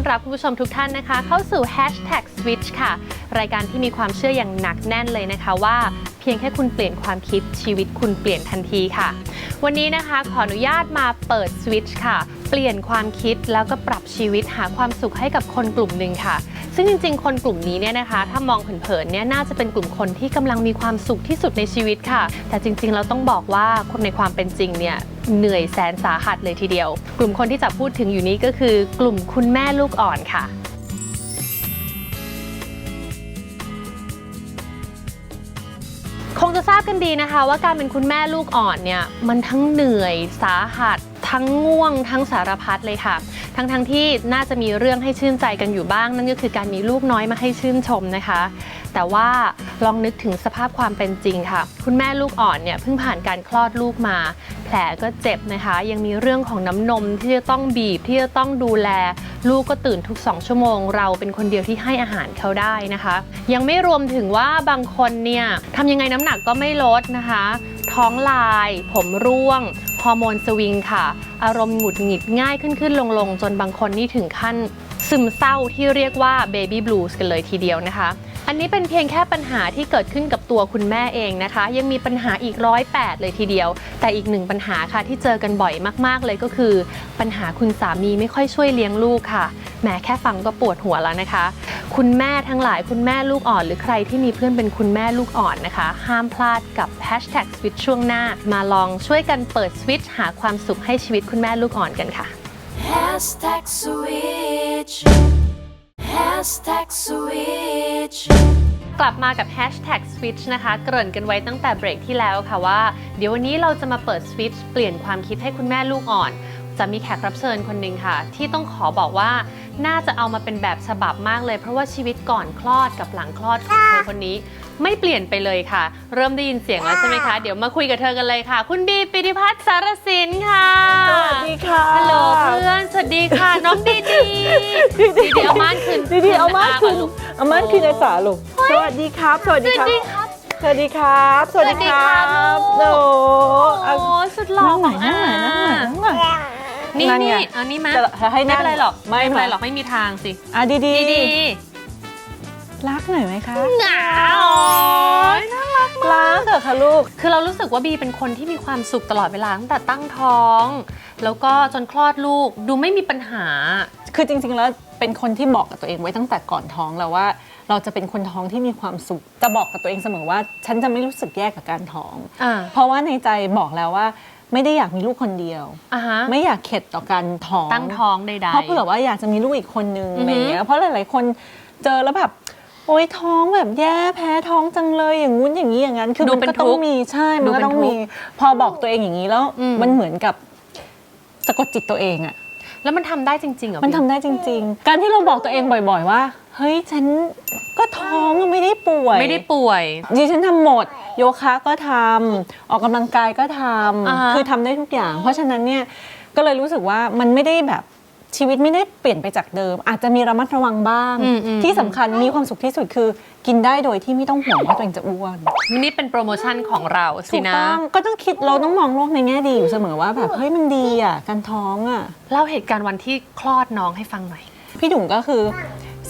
อนรับคุณผู้ชมทุกท่านนะคะ เข้าสู่ Hashtag Switch ค่ะ รายการที่มีความเชื่ออย่างหนักแน่นเลยนะคะว่า เพียงแค่คุณเปลี่ยนความคิดชีวิตคุณเปลี่ยนทันทีค่ะ วันนี้นะคะขออนุญาตมาเปิดสวิตช์ค่ะ เปลี่ยนความคิดแล้วก็ปรับชีวิตหาความสุขให้กับคนกลุ่มหนึ่งค่ะ ซึ่งจริง ๆ คนกลุ่มนี้เนี่ยนะคะ ถ้ามองเผินๆเนี่ยน่าจะเป็นกลุ่มคนที่กำลังมีความสุขที่สุดในชีวิตค่ะ แต่จริง ๆ เราต้องบอกว่าคนในความเป็นจริงเนี่ยเหนื่อยแสนสาหัสเลยทีเดียว กลุ่มคนที่จะพูดถึงอยู่นี้ก็คือกลุ่มคุณแม่ลูกอ่อนค่ะคงจะทราบกันดีนะคะว่าการเป็นคุณแม่ลูกอ่อนเนี่ยมันทั้งเหนื่อยสาหัส ทั้งง่วงทั้งสารพัดเลยค่ะ ทั้งๆที่น่าจะมีเรื่องให้ชื่นใจกันอยู่บ้าง นั่นก็คือการมีลูกน้อยมาให้ชื่นชมนะคะ แต่ว่าลองนึกถึงสภาพความเป็นจริงค่ะ คุณแม่ลูกอ่อนเนี่ยเพิ่งผ่านการคลอดลูกมา แผลก็เจ็บนะคะ ยังมีเรื่องของน้ำนมที่จะต้องบีบที่จะต้องดูแล ลูกก็ตื่นทุก2ชั่วโมง เราเป็นคนเดียวที่ให้อาหารเขาได้นะคะ ยังไม่รวมถึงว่าบางคนเนี่ยทำยังไงน้ำหนักก็ไม่ลดนะคะ ท้องลาย ผมร่วง ฮอร์โมนสวิงค่ะ อารมณ์หงุดหงิดง่ายขึ้นขึ้นลงลงจนบางคนนี่ถึงขั้นซึมเศร้าที่เรียกว่าเบบี้บลูส์กันเลยทีเดียวนะคะ อันนี้เป็นเพียงแค่ปัญหาที่เกิดขึ้นกับตัวคุณแม่เองนะคะ ยังมีปัญหาอีกร้อยแปดเลยทีเดียว แต่อีกหนึ่งปัญหาค่ะที่เจอกันบ่อยมากๆเลยก็คือ ปัญหาคุณสามีไม่ค่อยช่วยเลี้ยงลูกค่ะแหมแค่ฟังก็ปวดหัวแล้วนะคะ คุณแม่ทั้งหลายคุณแม่ลูกอ่อน หรือใครที่มีเพื่อนเป็นคุณแม่ลูกอ่อนนะคะ ห้ามพลาดกับ Hashtag Switch ช่วงหน้า มาลองช่วยกันเปิดสวิตช์หาความสุขให้ชีวิตคุณแม่ลูกอ่อนกันค่ะ Hashtag switch. Hashtag switch. กลับมากับ Hashtag Switch นะคะ เกริ่นกันไว้ตั้งแต่เบรกที่แล้วค่ะว่า เดี๋ยววันนี้เราจะมาเปิด Switch เปลี่ยนความคิดให้คุณแม่ลูกอ่อน จะมีแขกรับเชิญคนหนึ่งค่ะ ที่ต้องขอบอกว่า น่าจะเอามาเป็นแบบฉบับมากเลย เพราะว่าชีวิตก่อนคลอดกับหลังคลอดของเธอคนนี้ ไม่เปลี่ยนไปเลยค่ะ เริ่มได้ยินเสียงแล้วใช่ไหมคะ เดี๋ยวมาคุยกับเธอกันเลยค่ะ คุณบีปิติพัฒน์สารสินค่ะสวัสดีค่ะฮัลโหลเพื่อนสวัสดีค่ะน้องดีดีดีดีเอาม่านคืนดีดีเอาม่านคืนลูกเอาม่านคืนในสาลูกสวัสดีครับสวัสสดีวัสครับดีครับ สวัสดีครับสวัสดีครับ สวัสดีครับโอ้ลูกเอาโอ้สุดหล่อนั่งไหนของนั่งไหนอานั่งไหนนั่งไหน นี่นั่นไงนี่เอานี่มาจะให้ไม่นั่งเป็นไรหรอกไม่เป็นไรไม่หรอกไม่มีทางสิอะดีดีดีดีรักหน่อยไหมคะหนาวน่ารักรักเถอะค่ะลูก คือเรารู้สึกว่าบีเป็นคนที่มีความสุขตลอดเวลาตั้งแต่ตั้งท้อง แล้วก็จนคลอดลูกดูไม่มีปัญหา คือจริงๆ แล้วเป็นคนที่บอกกับตัวเองไว้ตั้งแต่ก่อนท้องแล้วว่า เราจะเป็นคนท้องที่มีความสุขจะบอกกับตัวเองเสมอว่า ฉันจะไม่รู้สึกแย่กับการท้อง อ่า เพราะว่าในใจบอกแล้วว่า ไม่ได้อยากมีลูกคนเดียว อะฮะไม่อยากเข็ดต่อการท้อง ตั้งท้องใดๆ เพราะเผื่อว่าอยากจะมีลูกอีกคนนึงอือฮึอะไรอย่างเงี้ย เพราะหลายๆ คนเจอแล้วแบบ โอ๊ยท้องแบบแย่แพ้ท้องจังเลยอย่างงู้นอย่างนี้อย่างนั้น คือดูมันเป็นก็ต้อทุงกข์มีใช่ดูมันเป็นก็ต้องทุกข์มี พอบอกตัวเองอย่างนี้แล้วอืม มันเหมือนกับสะกดจิตตัวเองอะแล้วมันทำได้จริงๆเหรอมันทำบีได้จริง ๆ การที่เราบอกตัวเองบ่อย ๆ ว่า เฮ้ยฉันก็ท้องอะไม่ได้ป่วยไม่ได้ป่วย ดิฉันทำหมด โยคะก็ทำออกกำลังกายก็ทอ่าฮะำคือทำได้ทุกอย่าง เพราะฉะนั้นเนี่ยก็เลยรู้สึกว่ามันไม่ได้แบบชีวิตไม่ได้เปลี่ยนไปจากเดิม อาจจะมีระมัดระวังบ้างอืมอืมที่สำคัญมีความสุขที่สุดคือ กินได้โดยที่ไม่ต้องห่วงว่าตัวเองจะอ้วน นี่เป็นโปรโมชั่นของเราสิถูกนะ ต้องก็ต้องคิดเราต้องมองโลกในแง่ดีอยู่เสมอว่าแบบเฮ้ยมันดีอะการท้องอะ เล่าเหตุการณ์วันที่คลอดน้องให้ฟังหน่อย พี่ดุ่งก็คือ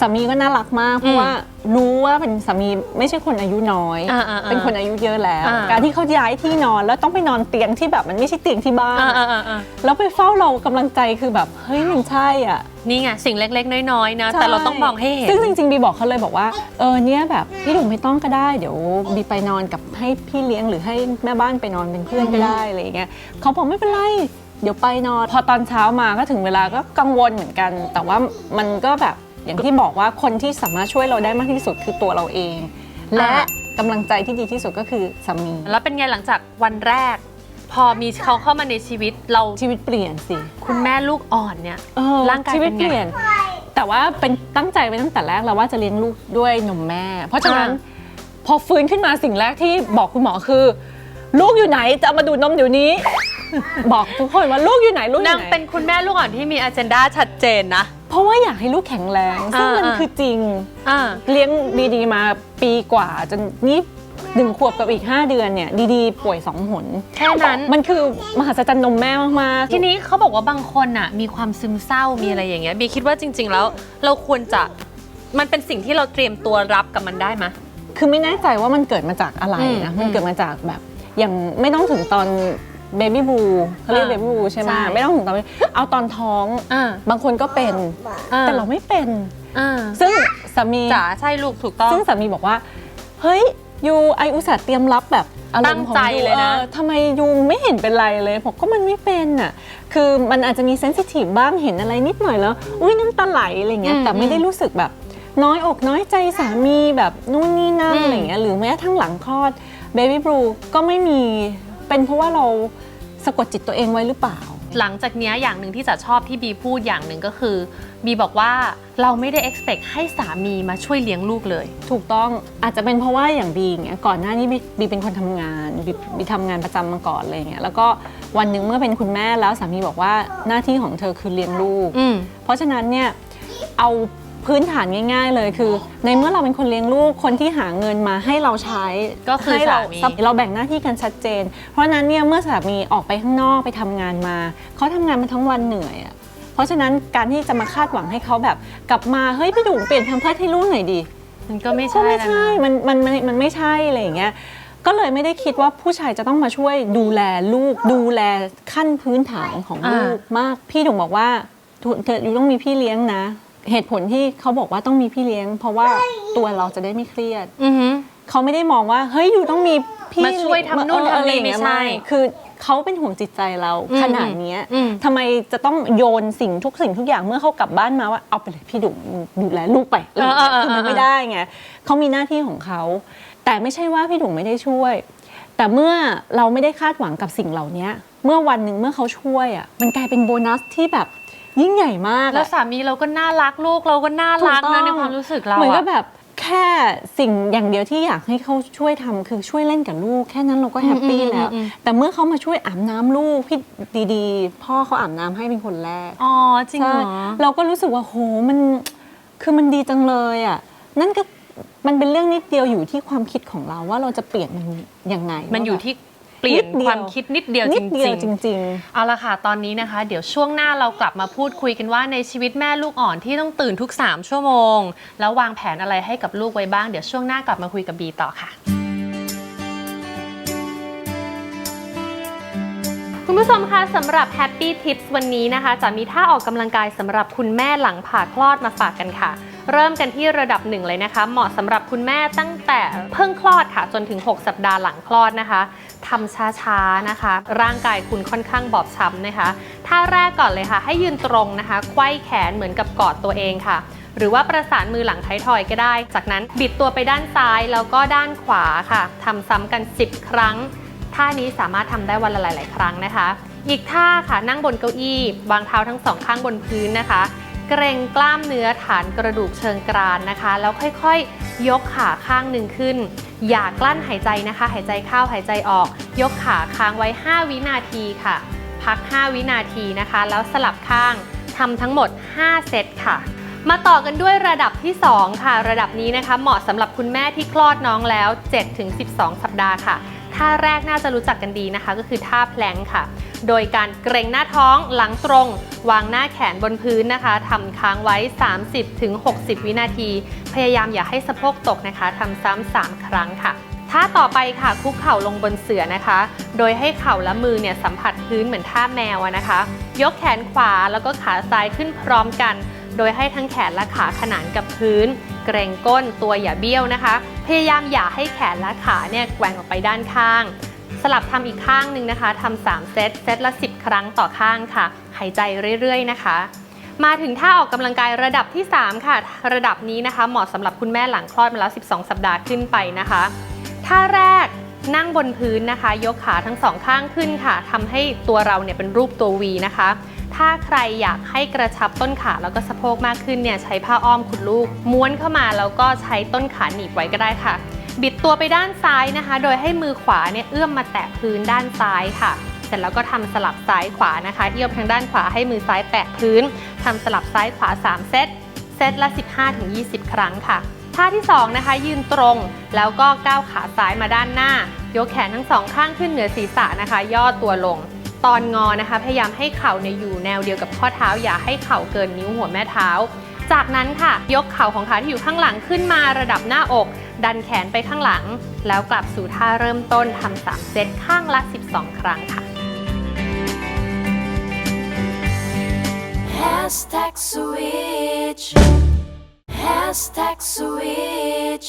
สามีก็น่ารักมาก เพราะว่ารู้ว่าเป็นสามีไม่ใช่คนอายุน้อย อ่าอ่าอ่าเป็นคนอายุเยอะแล้ว อ่า การที่เขาย้ายที่นอนแล้วต้องไปนอนเตียงที่แบบมันไม่ใช่เตียงที่บ้าน อ่าอะอ่าอ่าแล้วไปเฝ้าเรากำลังใจคือแบบเฮ้ยมันใช่อะ นี่ไงสิ่งเล็กๆ น้อยๆนะ ใช่แต่เราต้องมองให้เห็น ซึ่งจริงๆบีบอกเขาเลยบอกว่า เออเนี่ยแบบพี่ดุ่งไม่ต้องก็ได้ เดี๋ยวบีไปนอนกับให้พี่เลี้ยงหรือให้แม่บ้านไปนอนเป็นเพื่อนก็ได้อะไรอย่างเงี้ยเขาบอกไม่เป็นไร เดี๋ยวไปนอน พอตอนเช้ามาก็ถึงเวลาก็กังวลเหมือนกัน แต่ว่ามันก็แบบ อย่างที่บอกว่าคนที่สามารถช่วยเราได้มากที่สุดคือตัวเราเอง และอ่ากำลังใจที่ดีที่สุดก็คือสามีแล้วเป็นไงหลังจากวันแรก พอมีเขาเข้ามาในชีวิตเราชีวิตเปลี่ยนสิคุณแม่ลูกอ่อนเนี่ย เออร่างกายชีวิตเป็นไงเปลี่ยน แต่ว่าเป็นตั้งใจไว้ตั้งแต่แรกแล้วว่าจะเลี้ยงลูกด้วยนมแม่ เพราะฉะนั้น อ่ พอฟื้นขึ้นมาสิ่งแรกที่บอกคุณหมอคือ ลูกอยู่ไหนจะเอามาดูดนมเดี๋ยวนี้ บอกทุกคนว่าลูกอยู่ไหนลูกอนางยู่ไหนเป็นคุณแม่ลูกอ่อนที่มีอ g e n d a ชัดเจนนะ เพราะว่าอยากให้ลูกแข็งแรงซึ่งมันอ่า คือจริง อ่า เลี้ยงดีๆมาปีกว่าจนนี่หนึ่งขวบกับอีก 5 เดือนเนี่ยดีๆป่วยสองหนแค่นั้น มันคือมหัศจรรย์นมแม่มากๆ ทีนี้เขาบอกว่าบางคนน่ะมีความซึมเศร้ามีอะไรอย่างเงี้ยบีคิดว่าจริง ๆ แล้ว เราควรจะมันเป็นสิ่งที่เราเตรียมตัวรับกับมันได้ไหมยคือไม่แน่ใจว่ามันเกิดมาจากอะไรนะ อืมมันเกิดมาจากแบบอย่างไม่ต้องถึงตอน เบบี้บูเขาเรียกอ่าเบบี้บูใช่ไหมใช่ไม่ต้องถึงตอนเอาตอนท้องอ่า บางคนก็เป็น แต่เราไม่เป็น อ่าซึ่งสามีจ๋าใช่ลูกถูกต้อง ซึ่งสามีบอกว่า เฮ้ยยูไออุตส่าห์เตรียมรับแบบอารมณ์ของตั้งใจยูเลยนะ ออทำไมยูไม่เห็นเป็นไรเลยบอกก็มันไม่เป็นอะคือมันอาจจะมีเซนซิทีฟบ้างเห็นอะไรนิดหน่อยแล้ว อุ้ยน้ำตาไหลอะไรเงี้ยแต่ไม่ได้รู้สึกแบบ น้อยอกน้อยใจสามีแบบนู่นนี่นั่นอะไรเงี้ยหรือแม้ทั้งหลังคลอดเบบี้บลูก็ไม่มี เป็นเพราะว่าเราสะกดจิตตัวเองไว้หรือเปล่า หลังจากเนี้ยอย่างหนึ่งที่จะชอบที่บีพูดอย่างหนึ่งก็คือ บีบอกว่าเราไม่ได้ expect ให้สามีมาช่วยเลี้ยงลูกเลย ถูกต้องอาจจะเป็นเพราะว่าอย่างบีอย่างเงี้ยก่อนหน้านี้บีบีเป็นคนทำงานบีบีทำงานประจำมาก่อนอะไรเงี้ยแล้วก็วันหนึ่งเมื่อเป็นคุณแม่แล้วสามีบอกว่าหน้าที่ของเธอคือเลี้ยงลูก อืม เพราะฉะนั้นเนี่ยเอา พื้นฐานง่าย ๆ เลยคือ ในเมื่อเราเป็นคนเลี้ยงลูกคนที่หาเงินมาให้เราใช้ก็คือให้เราสามี เราแบ่งหน้าที่กันชัดเจน เพราะฉะนั้นเนี่ยเมื่อสามีออกไปข้างนอกไปทำงานมาเขาทำงานมาทั้งวันเหนื่อยอะเพราะฉะนั้นการที่จะมาคาดหวังให้เขาแบบกลับมาเฮ้ยพี่ดุ๋มเปลี่ยนแพมเพิร์สให้ลูกหน่อยดี มันก็ไม่ก็ใช่ไม่แล้วใช่ นะ มันมันมันมันไม่ใช่อะไรอย่างเงี้ย ก็เลยไม่ได้คิดว่าผู้ชายจะต้องมาช่วยดูแลลูก ดูแลขั้นพื้นฐานของลูกมาก พี่ถึงบอกว่าทุเธออยู่ต้องมีพี่เลี้ยงนะ เหตุผลที่เขาบอกว่าต้องมีพี่เลี้ยง เพราะว่าตัวเราจะได้ไม่เครียดอือหือ เขาไม่ได้มองว่า เฮ้ยอยู่ต้องมีพี่มาช่วยทำนู่นเออทำนี่อะรอย่างเงี้ยไม่ใช่คือเขาเป็นห่วงจิตใจเราอืมขนาดเนี้ยอืม ทำไมจะต้องโยนสิ่งทุกสิ่งทุกอย่างเมื่อเขากลับบ้านมาว่าเอาไปเลยพี่ดุดูแลลูกไปอะไรอย่างเงี้ยคือมันไม่ได้ไงเขามีหน้าที่ของเขาแต่ไม่ใช่ว่าพี่ดุไม่ได้ช่วย แต่เมื่อเราไม่ได้คาดหวังกับสิ่งเหล่านี้เมื่อวันหนึ่งเมื่อเขาช่วยอะมันกลายเป็นโบนัสที่แบบ ยิ่งใหญ่มากอะแล้วสามีเราก็น่ารักลูกเราก็น่ารักถูกต้นะองในความรู้สึกเราเหมือนกับอะ แบบแค่สิ่งอย่างเดียวที่อยากให้เขาช่วยทำคือช่วยเล่นกับลูก แค่นั้นเราก็แฮปปี้อืมแล้วอืมอืม แต่เมื่อเขามาช่วยอาบน้ำลูกพี่ดีๆ พ่อเขาอาบน้ำให้เป็นคนแรกอ๋อจริงเหรอ ใช่เราก็รู้สึกว่าโหมันคือมันดีจังเลยอะนั่นก็มันเป็นเรื่องนิดเดียวอยู่ที่ความคิดของเราว่าเราจะเปลี่ยนมันยังไงมันอยู่ที่ เปลี่ยนนิดเดียว ความคิดนิดเดียวนิจดเดียวริงจๆริง เอาละค่ะ ตอนนี้นะคะ เดี๋ยวช่วงหน้าเรากลับมาพูดคุยกันว่าในชีวิตแม่ลูกอ่อนที่ต้องตื่นทุก 3 ชั่วโมง แล้ววางแผนอะไรให้กับลูกไว้บ้าง เดี๋ยวช่วงหน้ากลับมาคุยกับบีต่อค่ะ คุณผู้ชมคะสำหรับ Happy Tips วันนี้นะคะ จะมีท่าออกกำลังกายสำหรับคุณแม่หลังผ่าคลอดมาฝากกันค่ะ เริ่มกันที่ระดับหนึ่งเลยนะคะ เหมาะสำหรับคุณแม่ตั้งแต่เพิ่งคลอดค่ะ จนถึง 6 สัปดาห์หลังคลอดนะคะ ทำช้าๆนะคะ ร่างกายคุณค่อนข้างบอบช้ำนะคะท่าแรกก่อนเลยค่ะ ให้ยืนตรงนะคะไขว้แขนเหมือนกับกอดตัวเองค่ะ หรือว่าประสานมือหลังท้ายทอยก็ได้ จากนั้นบิดตัวไปด้านซ้ายแล้วก็ด้านขวาค่ะทำซ้ำกัน 10 ครั้ง ท่านี้สามารถทำได้วันละหลาย ๆ ครั้งนะคะ อีกท่าค่ะนั่งบนเก้าอี้วางเท้าทั้งสองข้างบนพื้นนะคะ เกรงกล้ามเนื้อฐานกระดูกเชิงกรานนะคะ แล้วค่อยๆ ยกขาข้างหนึ่งขึ้น อย่ากลั้นหายใจนะคะ หายใจเข้าหายใจออก ยกขาค้างไว้ 5 วินาทีค่ะ พัก 5 วินาทีนะคะ แล้วสลับข้างทำทั้งหมด 5 เซตค่ะมาต่อกันด้วยระดับที่ 2 ค่ะ ระดับนี้นะคะ เหมาะสำหรับคุณแม่ที่คลอดน้องแล้ว 7-12 สัปดาห์ค่ะ ท่าแรกน่าจะรู้จักกันดีนะคะ ก็คือท่าแพลงค่ะ โดยการเกรงหน้าท้องหลังตรง วางหน้าแขนบนพื้นนะคะทำค้างไว้ 30-60 วินาที พยายามอย่าให้สะโพกตกนะคะทำซ้ำ3ครั้งค่ะท่าต่อไปค่ะคุกเข่าลงบนเสื่อนะคะ โดยให้เข่าและมือเนี่ยสัมผัสพื้นเหมือนท่าแมวนะคะ ยกแขนขวาแล้วก็ขาซ้ายขึ้นพร้อมกัน โดยให้ทั้งแขนและขาขนานกับพื้น เกรงก้นตัวอย่าเบี้ยวนะคะ พยายามอย่าให้แขนและขาเนี่ยแกว่งออกไปด้านข้าง สลับทำอีกข้างหนึ่งนะคะทำ3เซต เซตละ 10 ครั้งต่อข้างค่ะ หายใจเรื่อยๆนะคะ มาถึงท่าออกกำลังกายระดับที่ 3 ค่ะ ระดับนี้นะคะ เหมาะสำหรับคุณแม่หลังคลอดมาแล้ว 12 สัปดาห์ขึ้นไปนะคะ ท่าแรกนั่งบนพื้นนะคะ ยกขาทั้งสองข้างขึ้นค่ะทำให้ตัวเราเนี่ยเป็นรูปตัววีนะคะ ถ้าใครอยากให้กระชับต้นขาแล้วก็สะโพกมากขึ้นเนี่ยใช้ผ้าอ้อมขุดลูก ม้วนเข้ามาแล้วก็ใช้ต้นขาหนีบไว้ก็ได้ค่ะ บิดตัวไปด้านซ้ายนะคะ โดยให้มือขวาเนี่ยเอื้อมมาแตะพื้นด้านซ้ายค่ะ เสร็จแล้วก็ทำสลับซ้ายขวานะคะ เอี้ยวทางด้านขวาให้มือซ้ายแตะพื้นทำสลับซ้ายขวา 3 เซต เซตละ 15-20 ครั้งค่ะท่าที่สองนะคะยืนตรงแล้วก็ก้าวขาซ้ายมาด้านหน้า ยกแขนทั้งสองข้างขึ้นเหนือศีรษะนะคะ ย่อตัวลง ตอนงอนะคะ พยายามให้เข่าเนี่ยอยู่แนวเดียวกับข้อเท้า อย่าให้เข่าเกินนิ้วหัวแม่เท้า จากนั้นค่ะ ยกเข่าของขาที่อยู่ข้างหลังขึ้นมาระดับหน้าอก ดันแขนไปข้างหลัง แล้วกลับสู่ท่าเริ่มต้นทำสามเซตข้างละ 12 ครั้งค่ะ Hashtag switch. Hashtag switch.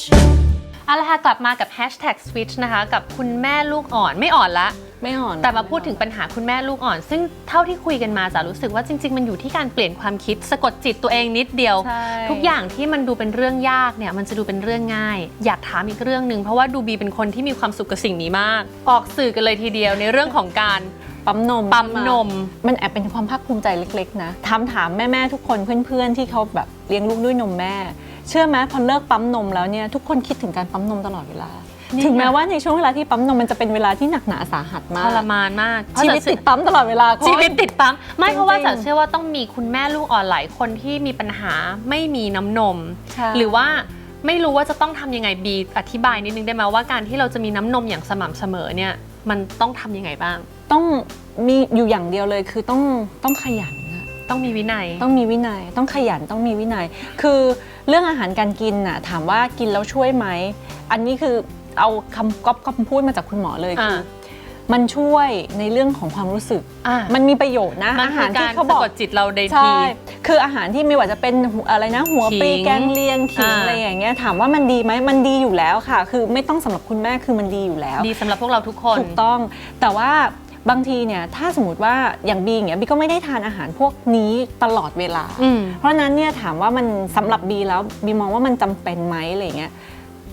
เอาละค่ะกลับมากับ hashtag switch นะคะ กับคุณแม่ลูกอ่อนไม่อ่อนละ ไม่อ่อนแต่มาพูดถึงปัญหาคุณแม่ลูกอ่อน ซึ่งเท่าที่คุยกันมาจะรู้สึกว่าจริง ๆ มันอยู่ที่การเปลี่ยนความคิดสะกดจิตตัวเองนิดเดียว ใช่ ทุกอย่างที่มันดูเป็นเรื่องยากเนี่ยมันจะดูเป็นเรื่องง่าย อยากถามอีกเรื่องหนึ่งเพราะว่าดูบีเป็นคนที่มีความสุขกับสิ่งนี้มาก ออกสื่อกันเลยทีเดียวในเรื่องของการ ปั๊มนมปั๊มนม มันแอบเป็นความภาคภูมิใจเล็ก ๆ นะถามถามแม่ ๆ ทุกคนเพื่อน ๆ ที่เขาแบบเลี้ยงลูกด้วยนมแม่ เชื่อไหมพอเลิกปั๊มนมแล้วเนี่ยทุกคนคิดถึงการปั๊มนมตลอดเวลานี่ถึงแม้ไงว่าในช่วงเวลาที่ปั๊มนมมันจะเป็นเวลาที่หนักหนาสาหัสมาทกรมานมากชีวิตติดปั๊มตลอดเวลาคุณ ชีวิตติดปั๊มไม่จริงๆเพราะว่าจะเชื่อว่าต้องมีคุณแม่ลูกอ่อนหลายคนที่มีปัญหาไม่มีน้ำนม ใช่ หรือว่าไม่รู้ว่าจะต้องทำยังไงบีอธิบายนิดนึงได้ไหมว่าการที่เราจะมีน้ำนมอย่างสม่ำเสมอเนี่ยมันต้องทำยังไงบ้าง ต้องมีอยู่อย่างเดียวเลยคือต้องต้องขยันอะ ต้องมีวินัย ต้องมีวินัย ต้องขยัน ต้องมีวินัย คือ เรื่องอาหารการกินน่ะถามว่ากินแล้วช่วยไหม อันนี้คือเอาคำก๊อปคำพูดมาจากคุณหมอเลยคืออ่ามันช่วยในเรื่องของความรู้สึกอะมันมีประโยชน์นะมันอาคืหาอรกาที่รเขาสะบอกกดจิตเราได้ใช่ทีคืออาหารที่ไม่ว่าจะเป็นหัวอะไรนะหัวปลีขิงแกงเลียงขิงอ่าอะไรอย่างเงี้ยถามว่ามันดีไหมมันดีอยู่แล้วค่ะ คือไม่ต้องสำหรับคุณแม่คือมันดีอยู่แล้ว ดีสำหรับพวกเราทุกคนถูกต้อง แต่ว่า บางทีเนี่ยถ้าสมมติว่าอย่างบีอย่างเงี้ยบีก็ไม่ได้ทานอาหารพวกนี้ตลอดเวลา อืม เพราะฉะนั้นเนี่ยถามว่ามันสำหรับบีแล้วบีมองว่ามันจำเป็นไหมอะไรเงี้ย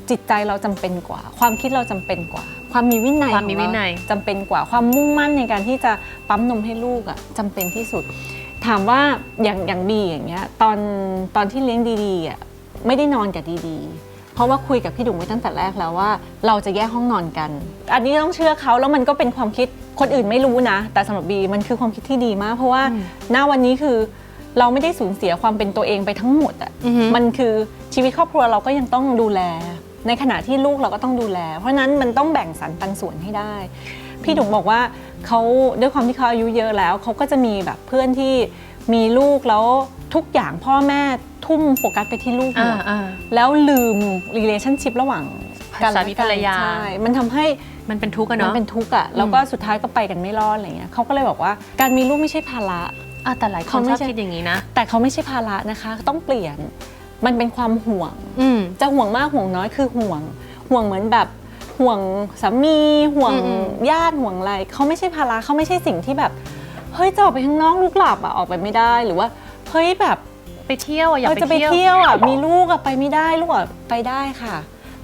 จิตใจเราจำเป็นกว่า ความคิดเราจำเป็นกว่า ความมีวินัยความมีของเรวินัยจำเป็นกว่าความมุ่งมั่นในการที่จะปั๊มนมให้ลูกอะจำเป็นที่สุด ถามว่าอย่างอย่างบีอย่างเงี้ยตอนตอนที่เลี้ยงดีๆอะไม่ได้นอนกับดีๆเพ ราะว่าคุยกับพี่ดุ๋มไว้ตั้งแต่แรกแล้วว่า เราจะแยกห้องนอนกัน อันนี้ต้องเชื่อเขาแล้วมันก็เป็นความคิดคนอื่นไม่รู้นะ แต่สำหรับบีมันคือความคิดที่ดีมาก เพราะว่าอืมณวันนี้คือเราไม่ได้สูญเสียความเป็นตัวเองไปทั้งหมดอะอือหือมันคือชีวิตครอบครัวเราก็ยังต้องดูแล ในขณะที่ลูกเราก็ต้องดูแล เพราะฉะนั้นมันต้องแบ่งสรรปันส่วนให้ได้ พี่ดุ๋มบอกว่าเขาด้วยความที่เขาอายุเยอะแล้วเขาก็จะมีแบบเพื่อนที่ มีลูกแล้วทุกอย่างพ่อแม่ทุ่มโฟกัสไปที่ลูกหมอ่าดอ่า แล้วลืม relationship ระหว่างกันสามีภรรยา ใช่มันทำให้ มันเป็นทุกข์อะมันเนาะเป็นทุกข์อะแล้วก็สุดท้ายก็ไปกันไม่รอดอะไรเงี้ยเขาก็เลยบอกว่าการมีลูกไม่ใช่ภาระ อะแต่หลายคนเขาไม่ชอบใช่ คิดอย่างนี้นะ แต่เขาไม่ใช่ภาระนะคะ ต้องเปลี่ยนมันเป็นความห่วง อืม จะห่วงมากห่วงน้อยคือห่วง ห่วงเหมือนแบบห่วงสามีห่วงอืมอืม ญาติห่วงอะไรเขาไม่ใช่ภาระเขาไม่ใช่สิ่งที่แบบ เฮ้ยจะออกไปข้างนอกลูกหลับอะออกไปไม่ได้หรือว่าเฮ้ยแบบไปเที่ยวอะอยากเออจะไปไปเที่ยวเที่ยวอะมีลูกอะไปไม่ได้ลูกอะไปได้ค่ะ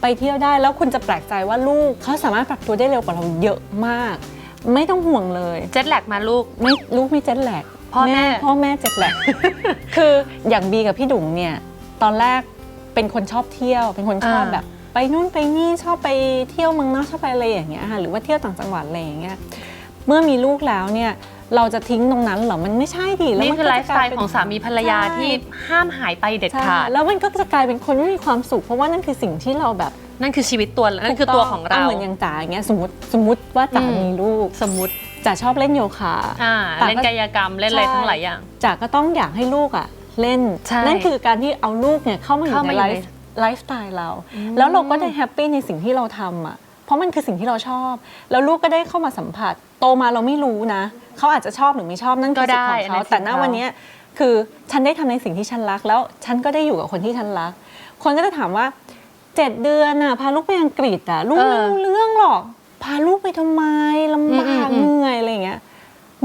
ไปเที่ยวได้แล้วคุณจะแปลกใจว่าลูกเขาสามารถปรับตัวได้เร็วกว่าเราเยอะมาก ไม่ต้องห่วงเลย เจ็ตแลกมาลูก ไม่ลูกไม่เจ็ตแลกพ่อแม่ พ่อแม่เจ็ตแลก คืออย่างบีกับพี่ดุ๋งเนี่ย ตอนแรกเป็นคนชอบเที่ยว เป็นคนชอบอ่า แบบ ไปนู่นไปนี่ชอบไปเที่ยวเมืองนอกชอบไปอะไรอย่างเงี้ยค่ะหรือว่าเที่ยวต่างจังหวัดอะไรอย่างเงี้ยเมื่อมีลูกแล้วเนี่ย เราจะทิ้งตรงนั้นเหรอ มันไม่ใช่ดิแล้วนี่มัคือก็ไลจะฟ์สไตล์กยเป็นของสามีภรรยาใช่ ที่ห้ามหายไปเด็ดใช่ขาด แล้วมันก็จะกลายเป็นคนไม่มีความสุข เพราะว่านั่นคือสิ่งที่เราแบบนั่นคือชีวิตตัว นั่นคือตัวของเรา เหมือนอย่างจ๋าอย่างเงี้ยสมมติสมมติว่าจ๋าอืม มีลูกสมมุติจ๋าชอบเล่นโยคะ อ่าแต่ก็ เล่นกายกรรมเล่นอะไรใช่ทั้งหลายอย่าง จ๋าก็ต้องอยากให้ลูกอะเล่น ใช่นั่นคือการที่เอาลูกเนี่ยเข้ามาอยู่เข้าในมาอยู่ไลในฟ์ไลฟ์สไตล์เรา แล้วเราก็ได้แฮปปี้ในสิ่งที่เราทำอะ เพราะมันคือสิ่งที่เราชอบ แล้วลูกก็ได้เข้ามาสัมผัส โตมาเราไม่รู้นะ เขาอาจจะชอบหรือไม่ชอบนั่นคือสิทธิ์ของก็ได้อันนั้เขานสิทธิ์แต่ณเขาวันเนี้ยคือฉันได้ทำในสิ่งที่ฉันรัก แล้วฉันก็ได้อยู่กับคนที่ฉันรัก คนก็จะถามว่าเจ็ดเดือนอะพาลูกไปอังกฤษอะลูกไม่รู้เรื่องหรอก พาลูกไปทำไมลำบากเหนื่อยอะไรอย่างเงี้ย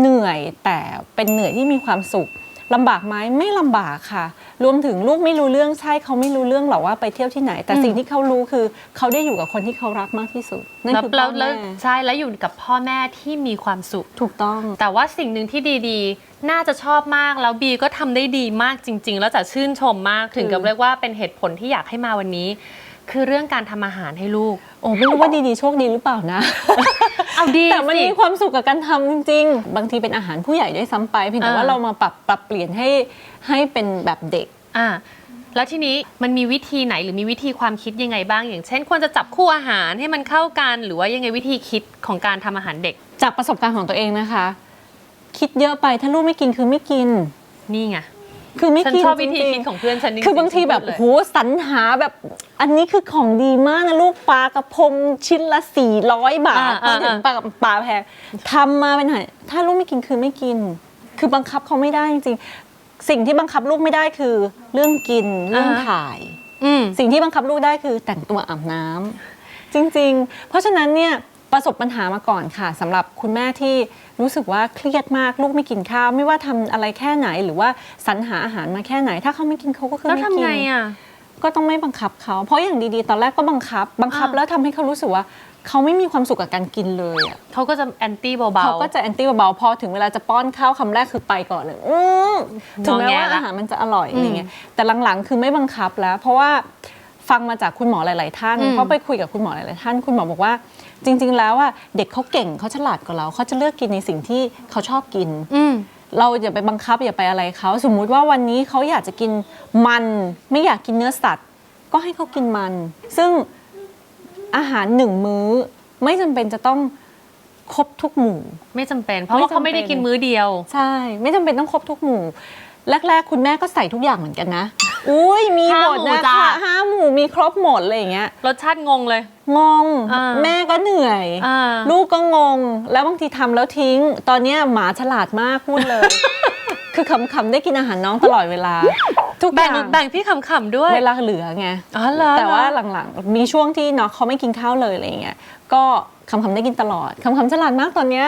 เหนื่อยแต่เป็นเหนื่อยที่มีความสุข ลำบากไหมไม่ลำบากค่ะ รวมถึงลูกไม่รู้เรื่องใช่เขาไม่รู้เรื่องหรอกว่าไปเที่ยวที่ไหน แต่อืมสิ่งที่เขารู้คือเขาได้อยู่กับคนที่เขารักมากที่สุดนั่นแล้วคือแล้วพ่อแล้วแม่ใช่แล้วอยู่กับพ่อแม่ที่มีความสุข ถูกต้อง แต่ว่าสิ่งหนึ่งที่ดีๆ น่าจะชอบมากแล้วบีก็ทำได้ดีมากจริง ๆ แล้วจะชื่นชมมากถึงกับคือเรียกว่าเป็นเหตุผลที่อยากให้มาวันนี้ คือเรื่องการทำอาหารให้ลูก โอ้ไม่รู้ว่าดีๆโชคดีหรือเปล่านะ เอาดีแต่มันสิ มีความสุขกับการทำจริง ๆ บางทีเป็นอาหารผู้ใหญ่ด้วยซ้ำไปเพียงแต่ว่าอ่าเรามาปรับปรับเปลี่ยนให้ให้เป็นแบบเด็ก อ่าแล้วทีนี้มันมีวิธีไหนหรือมีวิธีความคิดยังไงบ้าง อย่างเช่น ควรจะจับคู่อาหารให้มันเข้ากัน หรือว่ายังไงวิธีคิดของการทำอาหารเด็กจากประสบการณ์ของตัวเองนะคะ คิดเยอะไปถ้าลูกไม่กินคือไม่กิน นี่ไง คือไม่ฉันกินชอบวิธีจริคิดงของเพื่อนฉันจริๆงๆคือบางทีแบบฉันโหพูดเลยสรรหาแบบอันนี้คือของดีมากนะลูกปลากระพงชิ้นละ 400 บาทอ่าพอถึงอ่าปลาปลาแพงทำมาเป็นไหนถ้าลูกไม่กินคือไม่กิน คือบังคับเขาไม่ได้จริงๆสิ่งที่บังคับลูกไม่ได้คือเรื่องกินเรื่องถ่าย อืม สิ่งที่บังคับลูกได้คือแต่งตัวอาบน้ำจริง ๆ เพราะฉะนั้นเนี่ย ประสบปัญหามาก่อนค่ะสำหรับคุณแม่ที่รู้สึกว่าเครียดมากลูกไม่กินข้าว ไม่ว่าทำอะไรแค่ไหนหรือว่าสรรหาอาหารมาแค่ไหน ถ้าเขาไม่กินเขาก็คือแล้วไม่ทำกินไงอะก็ต้องไม่บังคับเขาเพราะอย่างดีๆ ตอนแรกก็บังคับ บังคับอ่าแล้วทำให้เขารู้สึกว่าเขาไม่มีความสุขกับการกินเลยอะเขาก็จะแอนตี้เบาเขาก็จะแอนตี้เบาๆพอถึงเวลาจะป้อนข้าวคำแรกคือไปก่อนเลยอืมถึงแม้ว่างอแงละอาหารมันจะอร่อยอะไรเงี้ยแต่หลังๆคือไม่บังคับแล้ว เพราะว่าฟังมาจากคุณหมอหลาย ๆ ท่านอืมเพราะไปคุยกับคุณหมอหลายๆท่าน คุณหมอบอกว่า จริง ๆ แล้วอะเด็กเขาเก่งเขาฉลาดกว่าเราเขาจะเลือกกินในสิ่งที่เขาชอบกินๆอืม เราอย่าไปบังคับอย่าไปอะไรเขาสมมุติว่าวันนี้เขาอยากจะกินมัน ไม่อยากกินเนื้อสัตว์ ก็ให้เขากินมัน ซึ่งอาหารหนึ่งมื้อ ไม่จำเป็นจะต้องครบทุกหมู่ ไม่จำเป็น เพราะว่าเขาไม่ได้กินมื้อเดียว ใช่ ไม่จำเป็นต้องครบทุกหมู่ แรก ๆ คุณแม่ก็ใส่ทุกอย่างเหมือนกันนะ อุ้ยมีหมดห้าหมู่นะจ้ะ คะห้าหมู่มีครบหมดอะไรอย่างเงี้ย รสชาติงงเลย งง อ่าแม่ก็เหนื่อย อ่า ลูกก็งง แล้วบางทีทำแล้วทิ้ง ตอนเนี้ยหมาฉลาดมากพูดเลย คือขำๆได้กินอาหารน้องตลอดเวลา ทุกอแบ่งย่างแบ่งพี่ขำๆด้วยเวลาเหลือไง อ๋อเหรอแต่ว่าหลังๆ มีช่วงที่เนาะเขาไม่กินข้าวเลยอะไรอย่างเงี้ย ก็ คำๆได้กินตลอดคำๆฉลาดมากตอนเนี้ย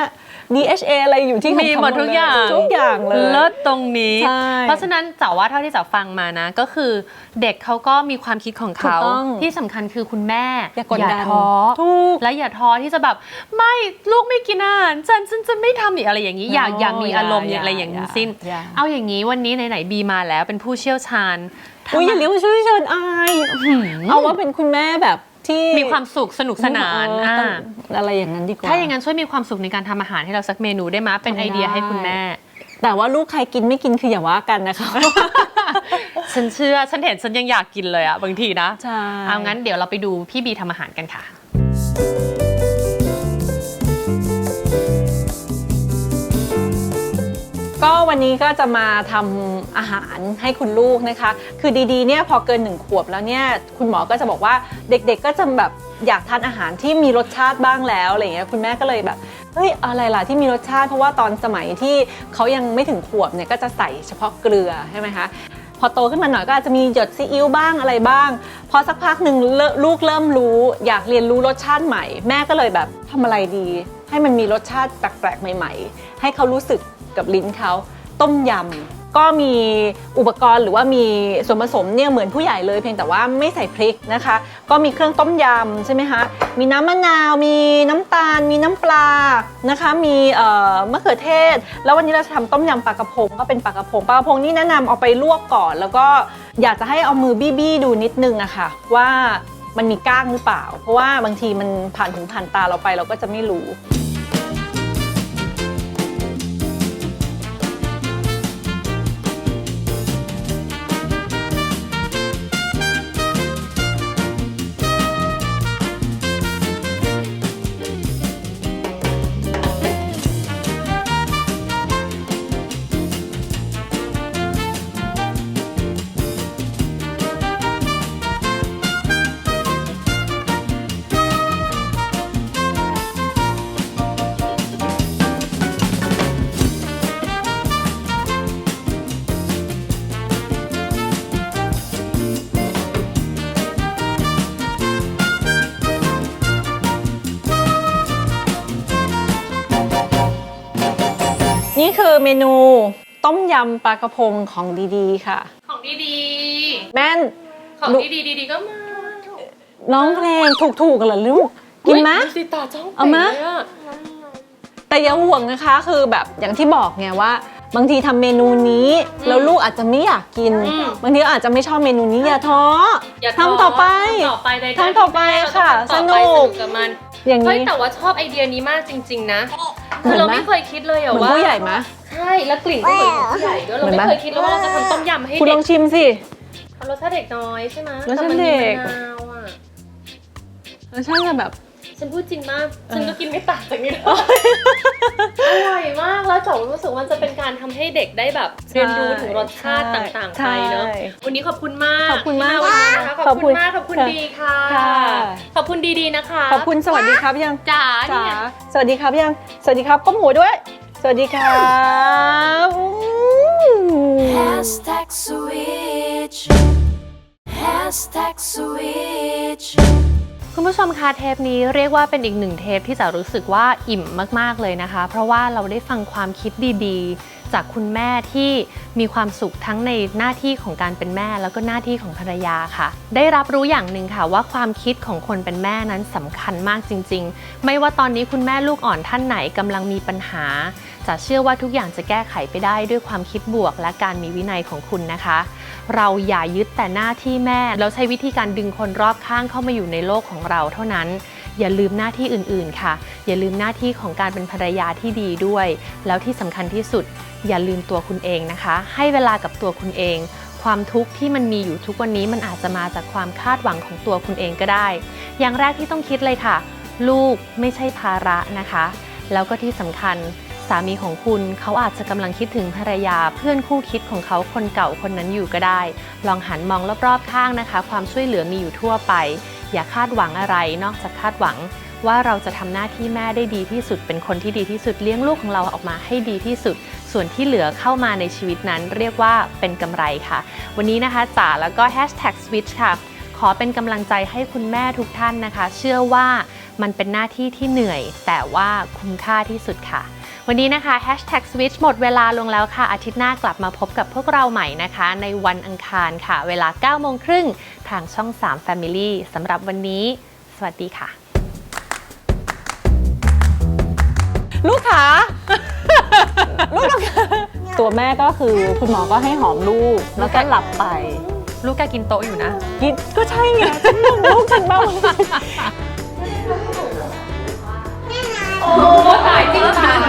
DHA อะไรอยู่ที่คำๆมีหมดทุกอย่างทุกอย่างเลยเลิศตรงนี้ใช่เพราะฉะนั้นจ๋าว่าเท่าที่จ๋าฟังมานะ ก็คือเด็กเขาก็มีความคิดของเขาถูกต้องที่สำคัญคือคุณแม่ อย่ากดดันท้อถูกและอย่าท้อที่จะแบบไม่ลูกไม่กินอาหารฉันฉันจะไม่ทำอีกอะไรอย่างนี้ อย่า No อย่ามีอารมณ์อย่าอะไรอย่างนี้อย่าสิ้นอย่าเอาอย่างนี้วันนี้ไหนๆบีมาแล้วเป็นผู้เชี่ยวชาญอุ้ยอย่าเรียกว่าช่วยเชิญอาย เอาว่าเป็นคุณแม่แบบ ที่มีความสุขสนุกสนานเอออ่าอะไรอย่างนั้นดีกว่า ถ้าอย่างนั้นช่วยมีความสุขในการทำอาหารให้เราสักเมนูได้ไหมเป็นทำได้ไอเดียให้คุณแม่ แต่ว่าลูกใครกินไม่กินคืออย่าว่ากันนะคะ ฉันเชื่อ ฉันเห็นฉันยังอยากกินเลยอะบางทีนะ ใช่ เอางั้นเดี๋ยวเราไปดูพี่บีทำอาหารกันค่ะ ก็วันนี้ก็จะมาทำอาหารให้คุณลูกนะคะ คือดีๆเนี่ยพอเกินหนึ่งขวบแล้วเนี่ยคุณหมอก็จะบอกว่าเด็กๆก็จะแบบอยากทานอาหารที่มีรสชาติบ้างแล้วอะไรเงี้ยคุณแม่ก็เลยแบบเฮ้ยอะไรล่ะที่มีรสชาติ เพราะว่าตอนสมัยที่เขายังไม่ถึงขวบเนี่ยก็จะใส่เฉพาะเกลือใช่ไหมคะพอโตขึ้นมาหน่อยก็อาจจะมีหยดซีอิ๊วบ้างอะไรบ้าง พอสักพักหนึ่งล,ลูกเริ่มรู้ อยากเรียนรู้รสชาติใหม่ แม่ก็เลยแบบทำอะไรดี ให้มันมีรสชาติแปลกๆใหม่ ๆ ให้เขารู้สึก กับลิ้นเขาต้มยำก็มีอุปกรณ์หรือว่ามีส่วนผสมเนี่ยเหมือนผู้ใหญ่เลยเพียงแต่ว่าไม่ใส่พริกนะคะ ก็มีเครื่องต้มยำใช่ไหมคะมีน้ำมะนาว มีน้ำตาล มีน้ำปลานะคะ มีเอ่อมะเขือเทศ แล้ววันนี้เราจะทำต้มยำปลากระพงก็เป็นปลากระพงปลากระพงนี่แนะนำเอาไปลวกก่อน แล้วก็อยากจะให้เอามือบี้ๆดูนิดนึงอะค่ะว่ามันมีก้างหรือเปล่า เพราะว่าบางทีมันผ่านหูผ่านตาเราไปเราก็จะไม่รู้ นี่คือเมนูต้มยำปลากระพงของดีๆค่ะ ของดีแม่น ๆ ของลูกดีๆดีๆก็มาร้องเพลงถูกๆกันเหรอลูกกินไหม อุ๊ยดูสิตาจ้องเอามาไปลยะแต่อย่าห่วงนะคะคือแบบอย่างที่บอกไงว่า บางทีทำเมนูนี้แล้วลูกอาจจะไม่อยากกิน อืมบางทีอาจจะไม่ชอบเมนูนี้อย่าท้ออย่าทำต่อไป ทำต่อไปได้ทำต่อไปค่ะเราต้องทำต่อไปสนุกกับมันอย่างเฮ้ยนี้แต่ว่าชอบไอเดียนี้มากจริง ๆ นะเหมื คืออนเราไหมไม่เคยคิดเลยอะเหมือนว่า ผู้ใหญ่ไหมใช่ แล้วกลิ่นก็เหมือนของผู้ใหญ่ด้วยเราเหมือนไม่ไหมเคยคิดเลยว่าเราจะทำต้มยำให้คุณลเด็อกงชิมสิ รสชาติเด็กน้อยใช่ไหมรสชาติเด็ก แต่มันมีมะนาวอะรสชาติจะแบบ ฉันพูดจริงมาก ฉันก็กินไม่ต่างจากนี้เลยอร่อยมากแล้วจ๋ารู้สึกว่าจะเป็นการทำให้เด็กได้แบบเรียนรู้ถึงรสชาติต่างๆใช่ไปเนอะวันนี้ขอบคุณมากขอบคุณมากที่วันนี้นะคะขขออบบคุคุณณมากขอบคุณค่ะดีค่ะ ค่ะ ขอบคุณดีๆนะคะขอบคุณสวัสดีครับยังจ๋าจ๋าเนี่ยสวัสดีครับยัง สวัสดีครับก้มหัวด้วย สวัสดีครับอืม Hashtag switch. Hashtag switch. คุณผู้ชมคะเทปนี้เรียกว่าเป็นอีกหนึ่งเทปที่จะรู้สึกว่าอิ่มมากๆเลยนะคะ เพราะว่าเราได้ฟังความคิดดีๆ จากคุณแม่ที่มีความสุขทั้งในหน้าที่ของการเป็นแม่แล้วก็หน้าที่ของภรรยาค่ะ ได้รับรู้อย่างหนึ่งค่ะว่าความคิดของคนเป็นแม่นั้นสำคัญมากจริง ๆ ไม่ว่าตอนนี้คุณแม่ลูกอ่อนท่านไหนกำลังมีปัญหาจะเชื่อว่าทุกอย่างจะแก้ไขไปได้ด้วยความคิดบวก และการมีวินัยของคุณนะคะ เราอย่ายึดแต่หน้าที่แม่ แล้วใช้วิธีการดึงคนรอบข้างเข้ามาอยู่ในโลกของเราเท่านั้น อย่าลืมหน้าที่อื่นๆ ค่ะ อย่าลืมหน้าที่ของการเป็นภรรยาที่ดีด้วย แล้วที่สำคัญที่สุด อย่าลืมตัวคุณเองนะคะ ให้เวลากับตัวคุณเอง ความทุกข์ที่มันมีอยู่ทุกวันนี้มันอาจจะมาจากความคาดหวังของตัวคุณเองก็ได้ อย่างแรกที่ต้องคิดเลยค่ะ ลูกไม่ใช่ภาระนะคะ แล้วก็ที่สำคัญามีของคุณเขาอาจจะกำลังคิดถึงภรรยาเพื่อนคู่คิดของเขาคนเก่าคนนั้นอยู่ก็ได้ ลองหันมองรอบๆข้างนะคะ ความช่วยเหลือมีอยู่ทั่วไป อย่าคาดหวังอะไร นอกจากคาดหวัง ว่าเราจะทำหน้าที่แม่ได้ดีที่สุด เป็นคนที่ดีที่สุดเลี้ยงลูกของเราออกมาให้ดีที่สุด ส่วนที่เหลือเข้ามาในชีวิตนั้น เรียกว่าเป็นกำไรค่ะ วันนี้นะคะจ๋าแล้วก็ hashtag switch ค่ะขอเป็นกำลังใจให้คุณแม่ทุกท่านนะคะ เชื่อว่ามันเป็นหน้าที่ที่เหนื่อย แต่ว่าคุ้มค่าที่สุดค่ะ วันนี้นะคะ Hashtag Switch หมดเวลาลงแล้วค่ะ อาทิตย์หน้ากลับมาพบกับพวกเราใหม่นะคะ ในวันอังคารค่ะ เวลา9โมงครึ่งทางช่อง 3 Family สำหรับวันนี้ สวัสดีค่ะ ลูกขาลูกตัวแม่ก็คือคุณหมอก็ให้หอมลูกแล้วก็หลับไป ลูกแกกินโต๊ะอยู่นะ กินก็ใช่ไงฉันงลูกฉันบ้างโอ้ตายจริงจัง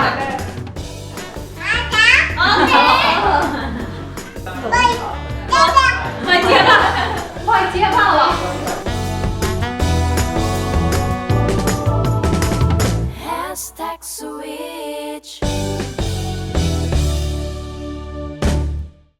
快接吧，快接吧了。